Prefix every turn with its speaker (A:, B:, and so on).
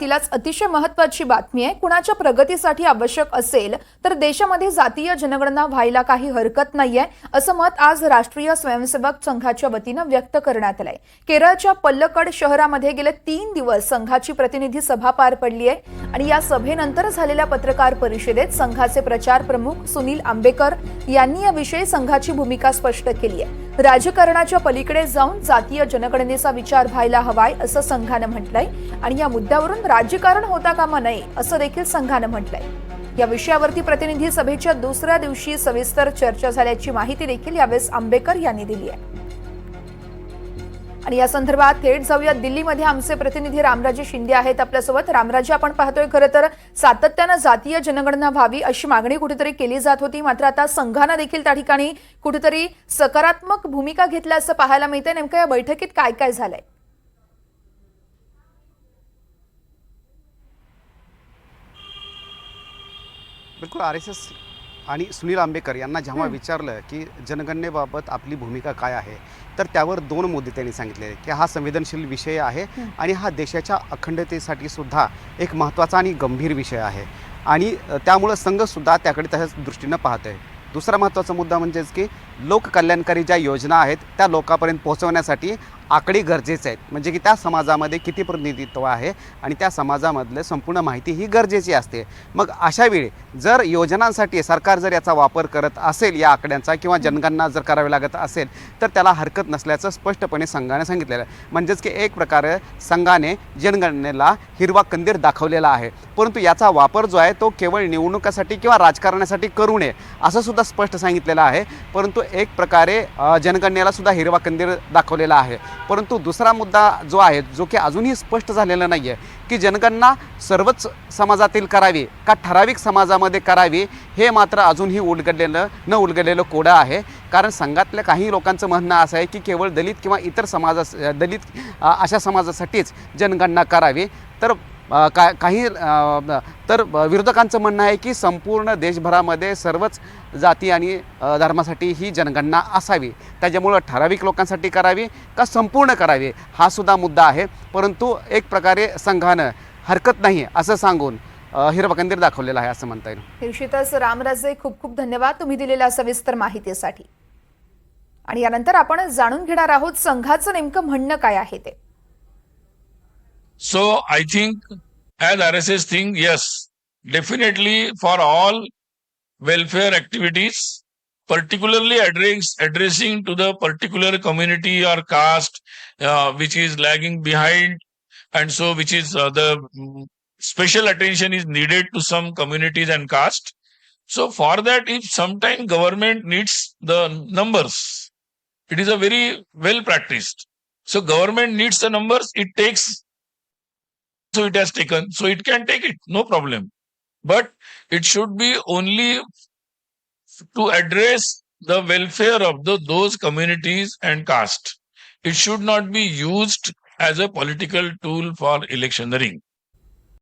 A: तिलाच अतिशय महत्वाची बातमी आहे. कुणाच्या प्रगतीसाठी आवश्यक असेल तर देशामध्ये जातीय जनगणना व्हायला काही हरकत नाहीये असं मत आज राष्ट्रीय स्वयंसेवक संघाच्या वतीनं व्यक्त करण्यात आलंय. केरळच्या पल्लकड शहरामध्ये गेले तीन दिवस संघाची प्रतिनिधी सभा पार पडली आहे आणि या सभेनंतर झालेल्या पत्रकार परिषदेत संघाचे प्रचार प्रमुख सुनील आंबेकर यांनी याविषयी संघाची भूमिका स्पष्ट केली आहे राजकारणाच्या पलीकडे जाऊन जातीय जनगणनेचा विचार व्हायला हवाय असं संघानं म्हटलंय. आणि या मुद्द्यावरून राजकारण होता कामा नये असं देखील संघानं म्हटलंय. या विषयावरती प्रतिनिधी सभेच्या दुसऱ्या दिवशी सविस्तर चर्चा झाल्याची माहिती देखील यावेळेस आंबेकर यांनी दिली आहे. आणि या संदर्भात थेट जाऊया. दिल्लीमध्ये आमचे प्रतिनिधी रामराजे शिंदे आहेत आपल्यासोबत. रामराजे आपण पाहतोय खरं तर सातत्यानं जातीय जनगणना व्हावी अशी मागणी कुठेतरी केली जात होती. मात्र आता संघानं देखील त्या ठिकाणी कुठेतरी सकारात्मक भूमिका घेतल्या असं पाहायला मिळतंय. नेमकं या बैठकीत काय काय झालंय?
B: बिलकुल आर एस एस आणि सुनील आंबेकर यांना जेव्हा विचारलं की जनगणनेबाबत आपली भूमिका काय आहे तर त्यावर दोन मुद्दे त्यांनी सांगितले की हा संवेदनशील विषय आहे आणि हा देशाच्या अखंडतेसाठी सुद्धा एक महत्त्वाचा आणि गंभीर विषय आहे. आणि त्यामुळं संघसुद्धा त्याकडे तशाच दृष्टीनं पाहत आहे दुसरा महत्त्वाचा मुद्दा म्हणजेच की लोककल्याणकारी ज्या योजना आहेत त्या लोकांपर्यंत पोहोचवण्यासाठी आकडे गरजेचे आहेत. म्हणजे की त्या समाजामध्ये किती प्रतिनिधित्व आहे आणि त्या समाजामधलं संपूर्ण माहिती ही गरजेची असते. मग अशा वेळी जर योजनांसाठी सरकार जर याचा वापर करत असेल या आकड्यांचा किंवा जनगणना जर करावी लागत असेल तर त्याला हरकत नसल्याचं स्पष्टपणे संघाने सांगितलेलं आहे. म्हणजेच की एक प्रकारे संघाने जनगणनेला हिरवा कंदीर दाखवलेला आहे. परंतु याचा वापर जो आहे तो केवळ निवडणुकासाठी किंवा राजकारणासाठी करू नये असं सुद्धा स्पष्ट सांगितलेलं आहे. परंतु एक प्रकारे जनगणनेला सुद्धा हिरवा कंदीर दाखवलेला आहे. परंतु दुसरा मुद्दा जो आहे जो की अजूनही स्पष्ट झालेला नाही आहे की जनगणना सर्वच समाजातील करावी का ठराविक समाजामध्ये करावी हे मात्र अजूनही उलगडलेलं न उलगडलेलं कोडं आहे. कारण संघातल्या काही लोकांचं म्हणणं असं आहे की केवळ दलित किंवा इतर समाजा दलित अशा समाजासाठीच जनगणना करावी. तर का काही तर विरोधकांचं म्हणणं आहे की संपूर्ण देशभरामध्ये सर्वच जाती आणि धर्मासाठी ही जनगणना असावी. त्याच्यामुळं ठराविक लोकांसाठी करावी का संपूर्ण करावी हा सुद्धा मुद्दा आहे. परंतु एक प्रकारे संघानं हरकत नाही असं सांगून हिरवकंदीर हिरवा कंदीर दाखवलेला आहे असं म्हणता येईल.
A: निश्चितच रामराजे खूप खूप धन्यवाद. तुम्ही दिलेल्या सविस्तर माहितीसाठी. आणि यानंतर आपण जाणून घेणार आहोत संघाचं नेमकं म्हणणं काय आहे ते.
C: So I think as RSS think, yes, definitely for all welfare activities, particularly address, addressing to the particular community or caste uh, which is lagging behind and so which is uh, the mm, special attention is needed to some communities and caste. So for that, if sometime government needs the numbers, it is a very well practiced. So government needs the numbers, it takes so it has taken. So it can take it. No problem. But it should be only to address the welfare of the those communities and caste. It should not be used as a political tool for electioneering